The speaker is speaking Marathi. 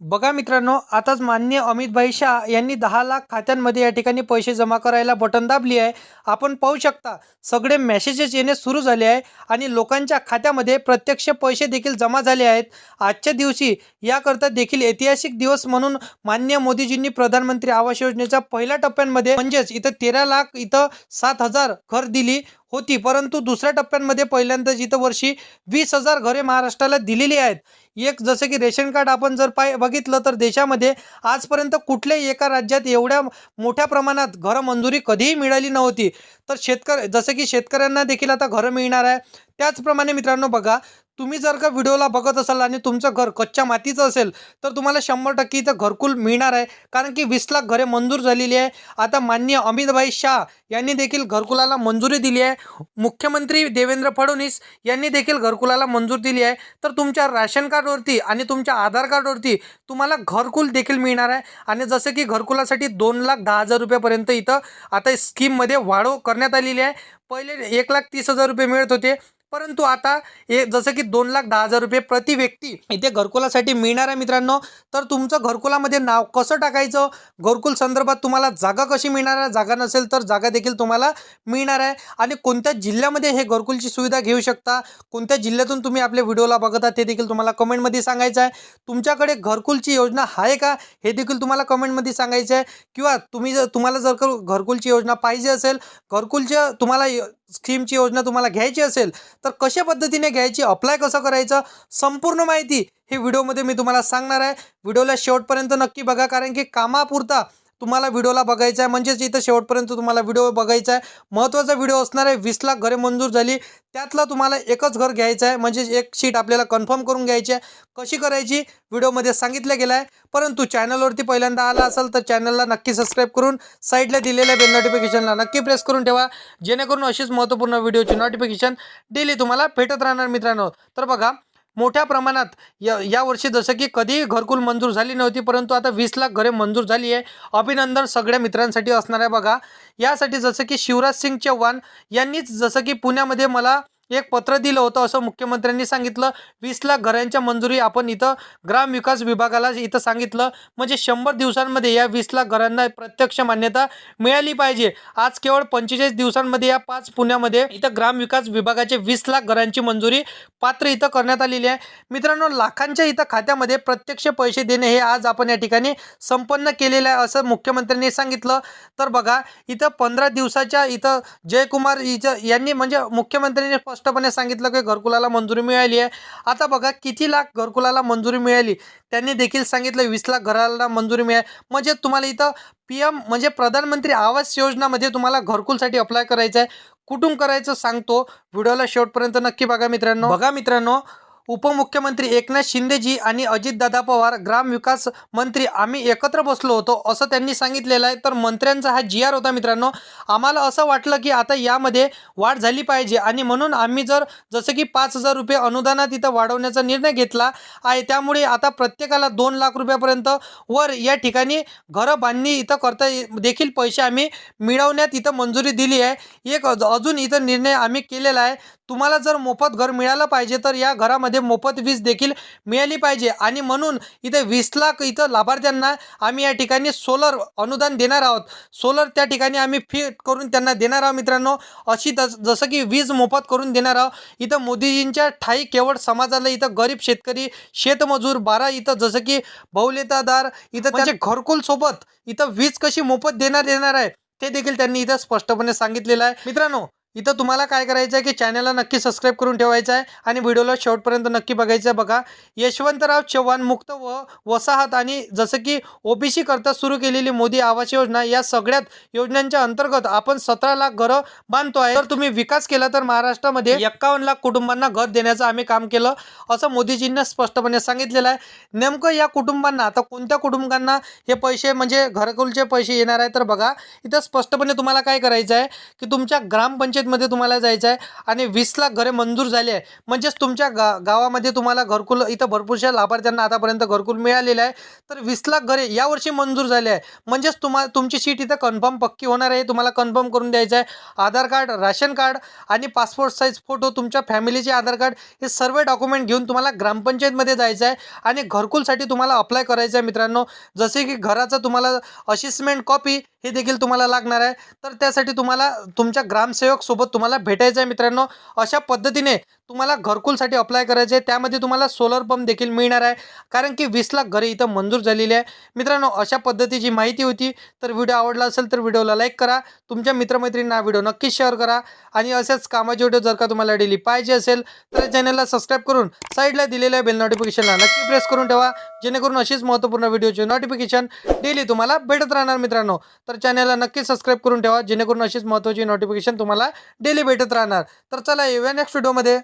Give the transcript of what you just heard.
बघा मित्रांनो आताच मान्य अमितभाई शाह यांनी दहा लाख खात्यांमध्ये या ठिकाणी पैसे जमा करायला बटन दाबली आहे. आपण पाहू शकता सगळे मेसेजेस येणे सुरू झाले आहे आणि लोकांच्या खात्यामध्ये प्रत्यक्ष पैसे देखील जमा झाले आहेत. आजच्या दिवशी याकरता देखील ऐतिहासिक दिवस म्हणून मान्य मोदीजींनी प्रधानमंत्री आवास योजनेच्या पहिल्या टप्प्यांमध्ये म्हणजेच इथं तेरा लाख इथं सात हजार घर दिली. होती. परंतु दुसऱ्या टप्प्यांमध्ये पहिल्यांदाच इथं वर्षी वीस हजार घरे महाराष्ट्राला दिलेली आहेत. एक जसं की रेशन कार्ड आपण जर पाय बघितलं तर देशामध्ये आजपर्यंत कुठल्याही एका राज्यात एवढ्या मोठ्या प्रमाणात घरं मंजुरी कधीही मिळाली नव्हती. तर शेतकरी जसं की शेतकऱ्यांना देखील आता घरं मिळणार आहे. त्याचप्रमाणे मित्रांनो बघा तुम्ही जर का व्हिडिओला बघत असाल आणि तुमचं घर कच्च्या मातीचं असेल तर तुम्हाला शंभर टक्के इथं घरकुल मिळणार आहे. कारण की वीस लाख घरे मंजूर झालेली आहे. आता माननीय अमितभाई शाह यांनी देखील घरकुलाला मंजुरी दिली आहे. मुख्यमंत्री देवेंद्र फडणवीस यांनी देखील घरकुलाला मंजूर दिली आहे. तर तुमच्या राशन कार्डवरती आणि तुमच्या आधार कार्डवरती तुम्हाला घरकुल देखील मिळणार आहे. आणि जसं की घरकुलासाठी दोन लाख दहा हजार रुपयापर्यंत इथं आता स्कीममध्ये वाढव करण्यात आलेली आहे. पहिले एक लाख तीस हजार रुपये मिळत होते. परंतु आता हे जसं की दोन लाख दहा हजार रुपये प्रति व्यक्ती इथे घरकुलासाठी मिळणार आहे मित्रांनो. तर तुमचं घरकुलामध्ये नाव कसं टाकायचं? घरकुल संदर्भात तुम्हाला जागा कशी मिळणार आहे? जागा नसेल तर जागा देखील तुम्हाला मिळणार आहे. आणि कोणत्या जिल्ह्यामध्ये हे घरकुलची सुविधा घेऊ शकता? कोणत्या जिल्ह्यातून तुम्ही आपल्या व्हिडिओला बघत आहात ते देखील तुम्हाला कमेंटमध्ये सांगायचं आहे. तुमच्याकडे घरकुलची योजना आहे का? हे देखील तुम्हाला कमेंटमध्ये सांगायचं आहे. किंवा तुम्ही जर तुम्हाला जर घरकुलची योजना पाहिजे असेल घरकुलच्या तुम्हाला य- स्कीमची योजना तुम्हाला घ्यायची असेल तर कशा पद्धतीने घ्यायची अप्लाय कसं करायचं संपूर्ण माहिती हे व्हिडिओमध्ये मी तुम्हाला सांगणार आहे. व्हिडिओला शेवटपर्यंत नक्की बघा कारण की कामापुरता तुम्हाला व्हिडिओला बघायचा आहे म्हणजेच इथं शेवटपर्यंत तुम्हाला व्हिडिओ बघायचा आहे. महत्त्वाचा व्हिडिओ असणार आहे वीस लाख घरे मंजूर झाली. त्यातलं तुम्हाला एकच घर घ्यायचं आहे म्हणजेच एक शीट आपल्याला कन्फर्म करून घ्यायची आहे. कशी करायची? व्हिडिओमध्ये सांगितलं गेलं आहे परंतु चॅनलवरती पहिल्यांदा आला असाल तर चॅनलला नक्की सबस्क्राईब करून साईडला दिलेल्या बेल नोटिफिकेशनला नक्की प्रेस करून ठेवा. जेणेकरून अशीच महत्त्वपूर्ण व्हिडिओची नोटिफिकेशन डेली तुम्हाला भेटत राहणार मित्रांनो. तर बघा मोठ्या प्रमाणात. या यावर्षी जसं की कधीही घरकुल मंजूर झाली नव्हती परंतु आता वीस लाख घरे मंजूर झाली आहे. अभिनंदन सगळ्या मित्रांसाठी असणार आहे बघा. यासाठी जसं की शिवराज सिंग चौहान यांनीच जसं की पुण्यामध्ये मला एक पत्र दिलं होतं असं मुख्यमंत्र्यांनी सांगितलं. वीस लाख घरांच्या मंजुरी आपण इथं ग्रामविकास विभागाला इथं सांगितलं. म्हणजे शंभर दिवसांमध्ये या वीस लाख घरांना प्रत्यक्ष मान्यता मिळाली पाहिजे. आज केवळ पंचेचाळीस दिवसांमध्ये या पाच पुण्यामध्ये इथं ग्रामविकास विभागाचे वीस लाख घरांची मंजुरी पात्र इथं करण्यात आलेली आहे. मित्रांनो लाखांच्या इथं खात्यामध्ये प्रत्यक्ष पैसे देणे हे आज आपण या ठिकाणी संपन्न केलेलं आहे असं मुख्यमंत्र्यांनी सांगितलं. तर बघा इथं पंधरा दिवसाच्या इथं जयकुमार इथं यांनी म्हणजे मुख्यमंत्र्यांनी स्पष्टपणे सांगितलं की घरकुलाला मंजुरी मिळाली आहे. आता बघा किती लाख घरकुलाला मंजुरी मिळाली? त्यांनी देखील सांगितलं वीस लाख घराला मंजुरी मिळाली. म्हणजे तुम्हाला इथं पी एम म्हणजे प्रधानमंत्री आवास योजनामध्ये तुम्हाला घरकुलसाठी अप्लाय करायचं आहे कुठून करायचं सांगतो. व्हिडिओला शेवटपर्यंत नक्की बघा मित्रांनो. बघा मित्रांनो उपमुख्यमंत्री एकनाथ शिंदेजी आणि अजितदादा पवार ग्रामविकास मंत्री आम्ही एकत्र बसलो होतो असं त्यांनी सांगितलेलं आहे. तर मंत्र्यांचा हा जी आर होता मित्रांनो. आम्हाला असं वाटलं की आता यामध्ये वाढ झाली पाहिजे आणि म्हणून आम्ही जर जसं की पाच हजार रुपये अनुदानात इथं वाढवण्याचा निर्णय घेतला आहे त्यामुळे आता प्रत्येकाला दोन लाख रुपयापर्यंत वर या ठिकाणी घरं बांधणी इथं करता देखील पैसे आम्ही मिळवण्यात इथं मंजुरी दिली आहे. एक अजून इथं निर्णय आम्ही केलेला आहे. तुम्हाला जर मोफत घर मिळालं पाहिजे तर या घरामध्ये मोफत वीज देखील मिळाली पाहिजे. आणि म्हणून इथे वीस लाख इथं लाभार्थ्यांना आम्ही या ठिकाणी सोलर अनुदान देणार आहोत. सोलर त्या ठिकाणी आम्ही फिट करून त्यांना देणार आहोत मित्रांनो. अशी तस जसं की वीज मोफत करून देणार आहोत. इथं मोदीजींच्या ठाई केवळ समाजाला इथं गरीब शेतकरी शेतमजूर बारा इथं जसं की बहुलेतादार इथं म्हणजे घरकुल सोबत इथं वीज कशी मोफत देण्यात येणार आहे ते देखील त्यांनी इथं स्पष्टपणे सांगितलेलं आहे. मित्रांनो इथं तुम्हाला काय करायचं आहे की चॅनलला नक्की सबस्क्राईब करून ठेवायचं आहे आणि व्हिडिओला शेवटपर्यंत नक्की बघायचं आहे. बघा यशवंतराव चव्हाण मुक्त व वसाहत आणि जसं की ओबीसी करता सुरू केलेली मोदी आवास योजना या सगळ्यात योजनांच्या अंतर्गत आपण सतरा लाख घरं बांधतो आहे. तर तुम्ही विकास केला तर महाराष्ट्रामध्ये एक्कावन्न लाख कुटुंबांना घर देण्याचं आम्ही काम केलं असं मोदीजींना स्पष्टपणे सांगितलेलं आहे. नेमकं या कुटुंबांना आता कोणत्या कुटुंबांना हे पैसे म्हणजे घरकुलचे पैसे येणार आहे? तर बघा इथं स्पष्टपणे तुम्हाला काय करायचं आहे की तुमच्या ग्रामपंचायत ग्रामपंचायतमध्ये तुम्हाला जायचं आहे आणि वीस लाख घरे मंजूर झाली आहे. म्हणजेच तुमच्या गा गावामध्ये तुम्हाला घरकुल इथं भरपूरशा लाभार्थ्यांना आतापर्यंत घरकुल मिळालेलं आहे. तर वीस लाख घरे यावर्षी मंजूर झाले आहे. म्हणजेच तुम्हा तुमची सीट इथं कन्फर्म पक्की होणार आहे तुम्हाला कन्फर्म करून द्यायचं आहे. आधार कार्ड राशन कार्ड आणि पासपोर्ट साईज फोटो तुमच्या फॅमिलीचे आधार कार्ड हे सर्व डॉक्युमेंट घेऊन तुम्हाला ग्रामपंचायतमध्ये जायचं आहे आणि घरकुलसाठी तुम्हाला अप्लाय करायचं आहे मित्रांनो. जसे की घराचं तुम्हाला असिस्मेंट कॉपी हे देखील तुम्हाला लागणार आहे. तर त्यासाठी तुम्हाला तुमच्या ग्रामसेवक सोबत तुम्हाला भेटायचं आहे मित्रांनो. अशा पद्धतीने तुम्हाला घरकुलसाठी अप्लाय करायचं आहे. त्यामध्ये तुम्हाला सोलर पंप देखील मिळणार आहे. कारण की वीस लाख घरे इथं मंजूर झालेली आहे. मित्रांनो अशा पद्धतीची माहिती होती. तर व्हिडिओ आवडला असेल तर व्हिडिओला लाईक करा. तुमच्या मित्रमैत्रिणींना व्हिडिओ नक्कीच शेअर करा. आणि असेच कामाचे व्हिडिओ जर का तुम्हाला डेली पाहिजे असेल तर चॅनलला सबस्क्राईब करून साईडला दिलेल्या बेल नोटिफिकेशनला नक्की प्रेस करून ठेवा. जेणेकरून अशीच महत्त्वपूर्ण व्हिडिओचे नोटिफिकेशन डेली तुम्हाला भेटत राहणार मित्रांनो. तर चॅनलला नक्की सबस्क्राईब करून ठेवा. जेणेकरून अशीच महत्त्वाची नोटिफिकेशन तुम्हाला डेली भेटत राहणार. तर चला येऊया नेक्स्ट व्हिडिओमध्ये